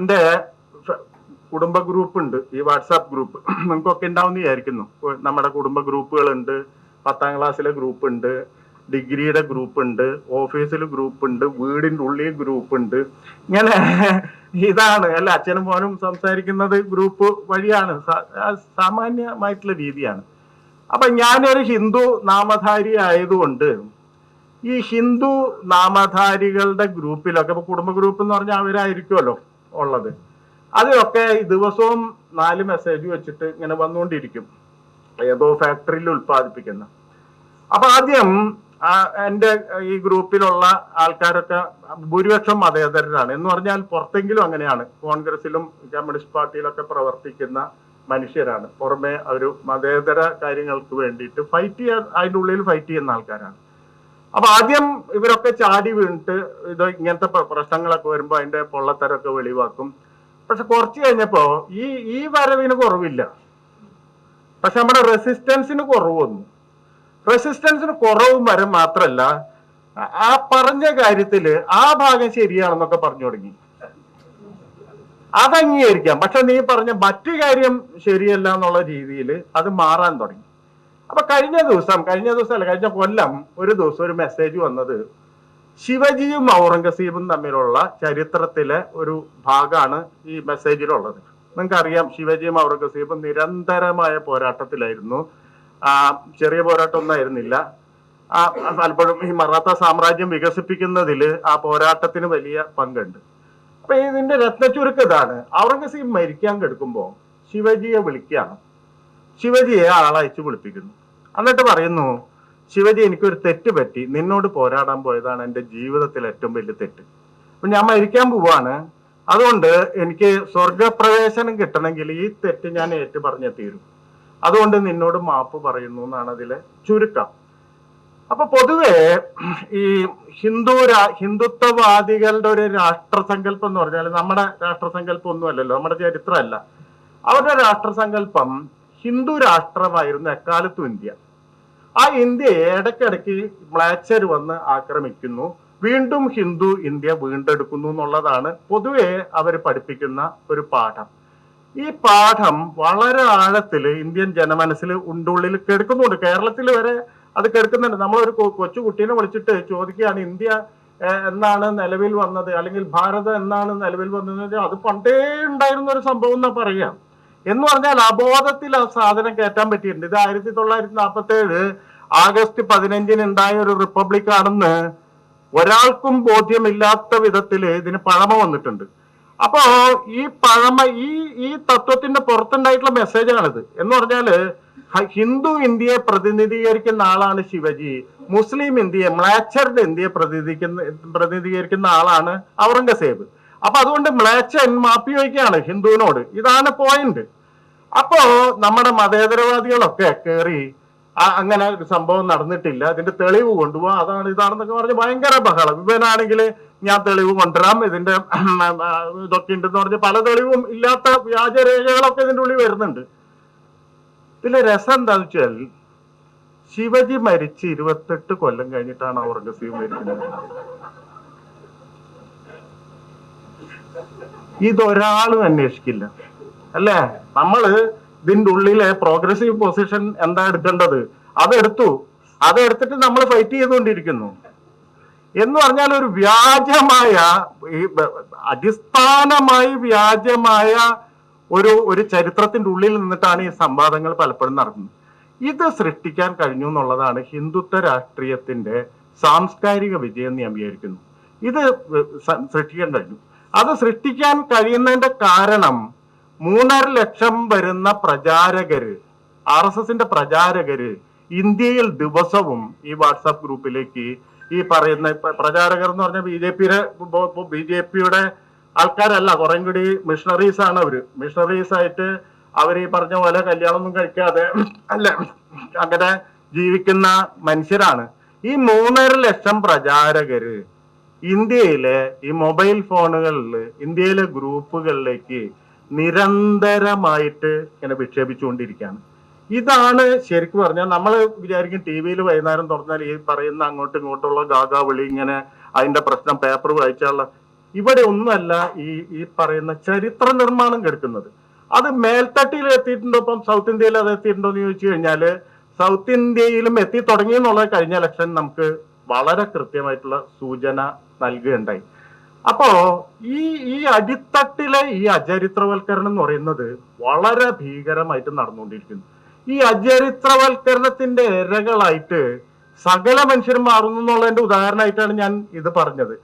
എന്റെ കുടുംബ ഗ്രൂപ്പ് ഉണ്ട്. ഈ വാട്സാപ്പ് ഗ്രൂപ്പ് നിങ്ങൾക്കൊക്കെ ഉണ്ടാവും വിചാരിക്കുന്നു. നമ്മുടെ കുടുംബ ഗ്രൂപ്പുകളുണ്ട് പത്താം ക്ലാസ്സിലെ ഗ്രൂപ്പ് ഉണ്ട്. ഡിഗ്രിയുടെ ഗ്രൂപ്പ് ഉണ്ട്. ഓഫീസിൽ ഗ്രൂപ്പ് ഉണ്ട്. വീടിന്റെ ഉള്ളിൽ ഗ്രൂപ്പ് ഉണ്ട്. ഇങ്ങനെ ഇതാണ്. അല്ല അച്ഛനും മോനും സംസാരിക്കുന്നത് ഗ്രൂപ്പ് വഴിയാണ്. സാമാന്യമായിട്ടുള്ള രീതിയാണ്. അപ്പൊ ഞാനൊരു ഹിന്ദു നാമധാരി ആയതുകൊണ്ട് ഈ ഹിന്ദു നാമധാരികളുടെ ഗ്രൂപ്പിലൊക്കെ ഇപ്പൊ കുടുംബ ഗ്രൂപ്പ് എന്ന് പറഞ്ഞാൽ അവരായിരിക്കുമല്ലോ. ഉള്ളത്. അതിലൊക്കെ ദിവസവും നാല് മെസ്സേജ് വെച്ചിട്ട് ഇങ്ങനെ വന്നുകൊണ്ടിരിക്കും ഏതോ ഫാക്ടറിയിൽ ഉത്പാദിപ്പിക്കുന്ന അപ്പൊ ആദ്യം എന്റെ ഈ ഗ്രൂപ്പിലുള്ള ആൾക്കാരൊക്കെ ഭൂരിപക്ഷം മതേതരരാണ്. എന്ന് പറഞ്ഞാൽ പുറത്തെങ്കിലും അങ്ങനെയാണ്. കോൺഗ്രസിലും കമ്മ്യൂണിസ്റ്റ് പാർട്ടിയിലൊക്കെ പ്രവർത്തിക്കുന്ന മനുഷ്യരാണ്. പുറമെ ഒരു മതേതര കാര്യങ്ങൾക്ക് വേണ്ടിയിട്ട് ഫൈറ്റ് ചെയ്യാൻ അതിന്റെ ഉള്ളിൽ ഫൈറ്റ് ചെയ്യുന്ന ആൾക്കാരാണ്. അപ്പൊ ആദ്യം ഇവരൊക്കെ ചാടി വീണിട്ട് ഇത് ഇങ്ങനത്തെ പ്രശ്നങ്ങളൊക്കെ വരുമ്പോൾ അതിന്റെ പൊള്ളത്തരൊക്കെ വെളിവാക്കും. പക്ഷെ കുറച്ച് കഴിഞ്ഞപ്പോ ഈ ഈ വരവിന് കുറവില്ല. പക്ഷെ നമ്മുടെ റെസിസ്റ്റൻസിന് കുറവ് വന്നു. റെസിസ്റ്റൻസിന് കുറവും വരും മാത്രല്ല ആ- പറഞ്ഞ കാര്യത്തിൽ ആ ഭാഗം ശരിയാണെന്നൊക്കെ പറഞ്ഞു തുടങ്ങി. അത് അംഗീകരിക്കാം പക്ഷെ നീ പറഞ്ഞ മറ്റു കാര്യം ശരിയല്ല എന്നുള്ള രീതിയിൽ അത് മാറാൻ തുടങ്ങി. അപ്പൊ കഴിഞ്ഞ ദിവസം കഴിഞ്ഞ ദിവസം അല്ല കഴിഞ്ഞ കൊല്ലം ഒരു ദിവസം ഒരു മെസ്സേജ് വന്നത്. ശിവജിയും ഔറംഗസീബും തമ്മിലുള്ള ചരിത്രത്തിലെ ഒരു ഭാഗമാണ് ഈ മെസ്സേജിലുള്ളത് നിങ്ങൾക്കറിയാം ശിവജിയും ഔറംഗസീബും നിരന്തരമായ പോരാട്ടത്തിലായിരുന്നു. ചെറിയ പോരാട്ടമൊന്നും ആയിരുന്നില്ല. പലപ്പോഴും ഈ മറാത്ത സാമ്രാജ്യം വികസിപ്പിക്കുന്നതിൽ ആ പോരാട്ടത്തിന് വലിയ പങ്കുണ്ട്. അപ്പൊ ഇതിന്റെ രത്നച്ചുരുക്കം ഇതാണ്. ഔറംഗസീബ് മരിക്കാൻ കിടക്കുമ്പോൾ ശിവജിയെ വിളിക്കുകയാണ്. ശിവജിയെ ആളയച്ച് വിളിപ്പിക്കുന്നു. എന്നിട്ട് പറയുന്നു ശിവജി എനിക്കൊരു തെറ്റ് പറ്റി. നിന്നോട് പോരാടാൻ പോയതാണ് എന്റെ ജീവിതത്തിൽ ഏറ്റവും വലിയ തെറ്റ്. അപ്പൊ ഞാൻ മരിക്കാൻ പോവാണ്. അതുകൊണ്ട് എനിക്ക് സ്വർഗപ്രവേശനം കിട്ടണമെങ്കിൽ ഈ തെറ്റ് ഞാൻ ഏറ്റു പറഞ്ഞേ തീരും. അതുകൊണ്ട് നിന്നോട് മാപ്പ് പറയുന്നു എന്നാണ് അതിലെ ചുരുക്കം. അപ്പൊ പൊതുവെ ഈ ഹിന്ദു ഹിന്ദുത്വവാദികളുടെ ഒരു രാഷ്ട്രസങ്കല്പം എന്ന് പറഞ്ഞാൽ നമ്മുടെ രാഷ്ട്രസങ്കല്പം ഒന്നുമല്ലല്ലോ നമ്മുടെ ചരിത്രമല്ല. അവരുടെ രാഷ്ട്രസങ്കല്പം ഹിന്ദു രാഷ്ട്രമായിരുന്നു എക്കാലത്തും ഇന്ത്യ. ആ ഇന്ത്യ ഇടയ്ക്കിടയ്ക്ക് മ്ലാച്ചർ വന്ന് ആക്രമിക്കുന്നു. വീണ്ടും ഹിന്ദു ഇന്ത്യ വീണ്ടെടുക്കുന്നു എന്നുള്ളതാണ് പൊതുവെ അവർ പഠിപ്പിക്കുന്ന ഒരു പാഠം. ഈ പാഠം വളരെ ആഴത്തിൽ ഇന്ത്യൻ ജനമനസ്സിൽ ഉണ്ടുള്ളിൽ കെടുക്കുന്നുണ്ട്. കേരളത്തിൽ വരെ അത് കെടുക്കുന്നുണ്ട്. നമ്മളൊരു കൊച്ചു കുട്ടീനെ വിളിച്ചിട്ട് ചോദിക്കുകയാണ് ഇന്ത്യ എന്നാണ് നിലവിൽ വന്നത്? അല്ലെങ്കിൽ ഭാരതം എന്നാണ് നിലവിൽ വന്നത്? അത് പണ്ടേ ഉണ്ടായിരുന്ന ഒരു സംഭവം എന്നാ പറയാം. എന്ന് പറഞ്ഞാൽ അബോധത്തിൽ ആ സാധനം കയറ്റാൻ പറ്റിയിട്ടുണ്ട്. ഇത് ആയിരത്തി തൊള്ളായിരത്തി നാൽപ്പത്തി ഏഴ് ആഗസ്റ്റ് പതിനഞ്ചിന് ഉണ്ടായ ഒരു റിപ്പബ്ലിക് ആണെന്ന് ഒരാൾക്കും ബോധ്യമില്ലാത്ത വിധത്തിൽ ഇതിന് പഴമ വന്നിട്ടുണ്ട്. അപ്പോ ഈ പഴമ ഈ ഈ തത്വത്തിന്റെ പുറത്തുണ്ടായിട്ടുള്ള മെസ്സേജാണിത്. എന്ന് പറഞ്ഞാൽ ഹിന്ദു ഇന്ത്യയെ പ്രതിനിധീകരിക്കുന്ന ആളാണ് ശിവജി. മുസ്ലിം ഇന്ത്യയെ മ്ലാച്ചറുടെ ഇന്ത്യയെ പ്രതിനിധിക്കുന്ന പ്രതിനിധീകരിക്കുന്ന ആളാണ് ഔറംഗസേബ്. അപ്പൊ അതുകൊണ്ട് മ്ലാച്ചൻ മാപ്പി വയ്ക്കുകയാണ് ഹിന്ദുവിനോട്. ഇതാണ് പോയിന്റ് അപ്പോ നമ്മുടെ മതേതരവാദികളൊക്കെ കയറി അങ്ങനെ ഒരു സംഭവം നടന്നിട്ടില്ല. അതിന്റെ തെളിവ് കൊണ്ടുപോകാം അതാണ് ഇതാണെന്നൊക്കെ പറഞ്ഞ് ഭയങ്കര ബഹളം. ഇവനാണെങ്കിൽ ഞാൻ തെളിവ് കൊണ്ടുവരാം. ഇതിന്റെ ഇതൊക്കെ ഉണ്ടെന്ന് പറഞ്ഞ് പല തെളിവും ഇല്ലാത്ത വ്യാജരേഖകളൊക്കെ ഇതിന്റെ ഉള്ളിൽ വരുന്നുണ്ട്. പിന്നെ രസം എന്താന്ന് വെച്ചാൽ ശിവജി മരിച്ച് ഇരുപത്തെട്ട് കൊല്ലം കഴിഞ്ഞിട്ടാണ് ഔറംഗസീബ് മരിക്കുന്നത്. ഇതൊരാളും അന്വേഷിക്കില്ല. അല്ലേ? നമ്മൾ ഇതിന്റെ ഉള്ളിലെ പ്രോഗ്രസീവ് പൊസിഷൻ എന്താ എടുക്കേണ്ടത്? അതെടുത്തു. അതെടുത്തിട്ട് നമ്മൾ ഫൈറ്റ് ചെയ്തുകൊണ്ടിരിക്കുന്നു. എന്ന് പറഞ്ഞാൽ ഒരു വ്യാജമായ ഈ അടിസ്ഥാനമായി വ്യാജമായ ഒരു ഒരു ചരിത്രത്തിന്റെ ഉള്ളിൽ നിന്നിട്ടാണ് ഈ സംവാദങ്ങൾ പലപ്പോഴും നടക്കുന്നത്. ഇത് സൃഷ്ടിക്കാൻ കഴിഞ്ഞു എന്നുള്ളതാണ് ഹിന്ദുത്വ രാഷ്ട്രീയത്തിന്റെ സാംസ്കാരിക വിജയം എന്ന് ഞാൻ വിചാരിക്കുന്നു. ഇത് സൃഷ്ടിക്കാൻ കഴിഞ്ഞു. അത് സൃഷ്ടിക്കാൻ കഴിയുന്നതിന്റെ കാരണം മൂന്നര ലക്ഷം വരുന്ന പ്രചാരകര് ആർ എസ് എസിന്റെ പ്രചാരകര് ഇന്ത്യയിൽ ദിവസവും ഈ വാട്സാപ്പ് ഗ്രൂപ്പിലേക്ക് ഈ പറയുന്ന പ്രചാരകർ എന്ന് പറഞ്ഞ ബി ജെ പിയുടെ ബി ജെ പിയുടെ ആൾക്കാരല്ല കുറേം കൂടി മിഷണറീസ് ആണ് അവർ. മിഷണറീസ് ആയിട്ട് അവർ ഈ പറഞ്ഞ പോലെ കല്യാണമൊന്നും കഴിക്കാതെ അല്ല അങ്ങനെ ജീവിക്കുന്ന മനുഷ്യരാണ്. ഈ മൂന്നര ലക്ഷം പ്രചാരകര് ഇന്ത്യയിലെ ഈ മൊബൈൽ ഫോണുകളിൽ ഇന്ത്യയിലെ ഗ്രൂപ്പുകളിലേക്ക് നിരന്തരമായിട്ട് ഇങ്ങനെ വിക്ഷേപിച്ചുകൊണ്ടിരിക്കുകയാണ്. ഇതാണ് ശരിക്കും പറഞ്ഞാൽ നമ്മൾ വിചാരിക്കും ടി വിയിൽ വൈകുന്നേരം തുറന്നാൽ ഈ പറയുന്ന അങ്ങോട്ടും ഇങ്ങോട്ടുള്ള ഗാഗാ വിളി ഇങ്ങനെ അതിന്റെ പ്രശ്നം പേപ്പർ വായിച്ചാലുള്ള ഇവിടെ ഒന്നുമല്ല ഈ ഈ പറയുന്ന ചരിത്ര നിർമ്മാണം കെടുക്കുന്നത്. അത് മേൽത്തട്ടിയിൽ എത്തിയിട്ടുണ്ടോ? ഇപ്പം സൗത്ത് ഇന്ത്യയിൽ അത് എത്തിയിട്ടുണ്ടോ എന്ന് ചോദിച്ചു കഴിഞ്ഞാൽ സൗത്ത് ഇന്ത്യയിലും എത്തി തുടങ്ങി എന്നുള്ളത് കഴിഞ്ഞ ഇലക്ഷൻ നമുക്ക് വളരെ കൃത്യമായിട്ടുള്ള സൂചന നൽകുകയുണ്ടായി. അപ്പോ ഈ ഈ അടിത്തട്ടിലെ ഈ അചരിത്രവൽക്കരണം എന്ന് പറയുന്നത് വളരെ ഭീകരമായിട്ട് നടന്നുകൊണ്ടിരിക്കുന്നു. ഈ അചരിത്രവൽക്കരണത്തിന്റെ ഇരകളായിട്ട് സകല മനുഷ്യരും മാറുന്നു എന്നുള്ളതിന്റെ ഉദാഹരണമായിട്ടാണ് ഞാൻ ഇത് പറഞ്ഞത്.